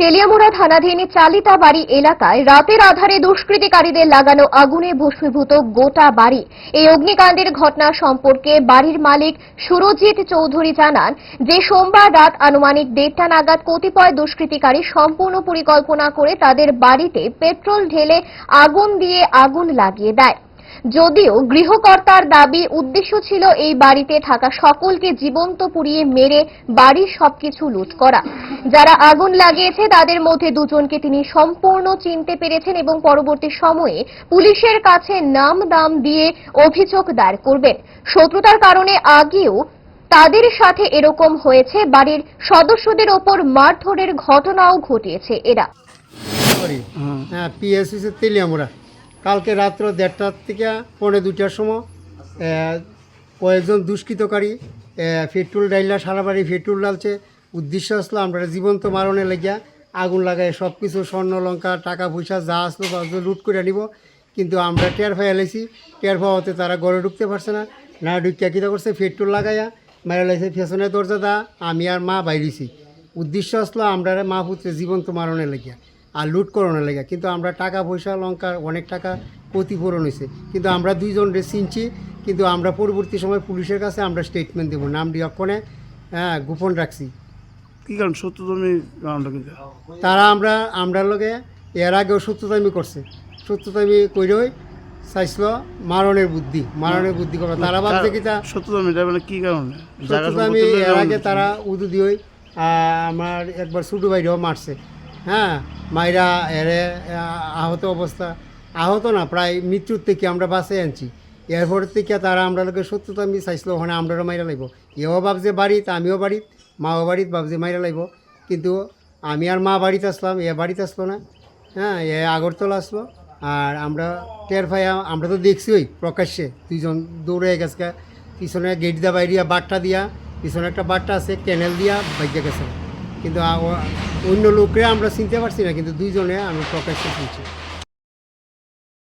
তেলিয়ামুড়া থানাধীন চালিতা বাড়ি এলাকায় রাতের আধারে দুষ্কৃতিকারীদের লাগানো আগুনে ভস্মীভূত গোটা বাড়ি। এই অগ্নিকাণ্ডের ঘটনা সম্পর্কে বাড়ির মালিক সুরজিৎ চৌধুরী জানান, যে সোমবার রাত আনুমানিক দেড়টা নাগাদ কতিপয় দুষ্কৃতিকারী সম্পূর্ণ পরিকল্পনা করে তাদের বাড়িতে পেট্রোল ঢেলে আগুন দিয়ে আগুন লাগিয়ে দেয়। যদিও গৃহকর্তার দাবি উদ্দেশ্য ছিল এই বাড়িতে থাকা সকলকে জীবন্ত পুড়িয়ে মেরে বাড়ির সবকিছু লুট করা। যারা আগুন লাগিয়েছে তাদের মধ্যে দুজনকে তিনি সম্পূর্ণ চিনতে পেরেছেন এবং পরবর্তী সময়ে পুলিশের কাছে নাম দাম দিয়ে অভিযোগ দায়ের করবেন। শত্রুতার কারণে আগেও তাদের সাথে এরকম হয়েছে বাড়ির সদস্যদের ওপর মারধরের ঘটনাও ঘটিয়েছে এরা। হ্যাঁ পিএসসি তেলিয়ামুড়া। কালকে রাত্র দেড়টার থেকে পৌনে দুটার সময় কয়েকজন দুষ্কৃতকারী পেট্রোল ডাইলা সারা বাড়ি পেট্রোল ডালছে উদ্দেশ্য আসলো আমরা জীবন্ত মারণে লেগিয়া আগুন লাগাই সব কিছু স্বর্ণ, লঙ্কা, টাকা পয়সা, যা আসলো তা লুট করে নিব কিন্তু আমরা টের ফাই এলাইছি টের পাওয়াতে তারা ঘরে ঢুকতে পারছে না। না ঢুকিয়া কিতা করছে? পেট্রোল লাগাইয়া মেরে লাইছে, পেছনের দরজা দা, আমি আর মা বাইরেছি উদ্দেশ্য আসলো আমরা মা পুত্রে জীবন্ত মারণে লেগিয়া। আর লুট করানোর লেগে। কিন্তু আমরা টাকা পয়সা লঙ্কার অনেক টাকা ক্ষতিপূরণ হয়েছে। কিন্তু আমরা দুইজন রে চিনছি কিন্তু আমরা পরবর্তী সময় পুলিশের কাছে আমরা স্টেটমেন্ট দেবো। নাম ডিঅক্ষণে হ্যাঁ গোপন রাখছি। কি কারণ? সত্য তুমি কারণটা কিন্তু তারা আমরা আমরা লগে এর আগেও সত্যতামি করছে। সত্যতামি কইরই চাইছিল মারণের বুদ্ধি মারণের বুদ্ধি করবে তারা ভাবছে কি তা সত্য তুমি এটা মানে কি কারণে? জায়গা সত্যতা আমি এর আগে তারা উদু দিয়ে আমার একবার ছোটো বাইরেও মারছে। হ্যাঁ মাইরা এরে আহ, আহত অবস্থা। আহত না প্রায় মৃত্যুর থেকে আমরা বাঁচে আনছি। এরপর থেকে তারা আমরা লোকে সত্যতা আমি চাইছিল ওখানে আমরাও মাইরা লাগব এও ভাবছে বাড়িত আমিও বাড়িত মাও বাড়িত ভাবছে মাইরা লাগব কিন্তু আমি আর মা বাড়িতে আসলাম এ বাড়িতে আসলো না। হ্যাঁ এ আগরতলা আসলো। আর আমরা টের পাই আমরা তো দেখছি ওই প্রকাশ্যে দুইজন দৌড়ে গেছে পিছনে গেট দিয়া বাইরিয়া বাটটা দিয়া পিছনে একটা বাট্টা আছে ক্যানেল দিয়া বাইকে গেছে। কিন্তু অন্য লোকরে আমরা চিনতে পারছি না কিন্তু দুইজনে আমি প্রকাশ্যে শুনছি।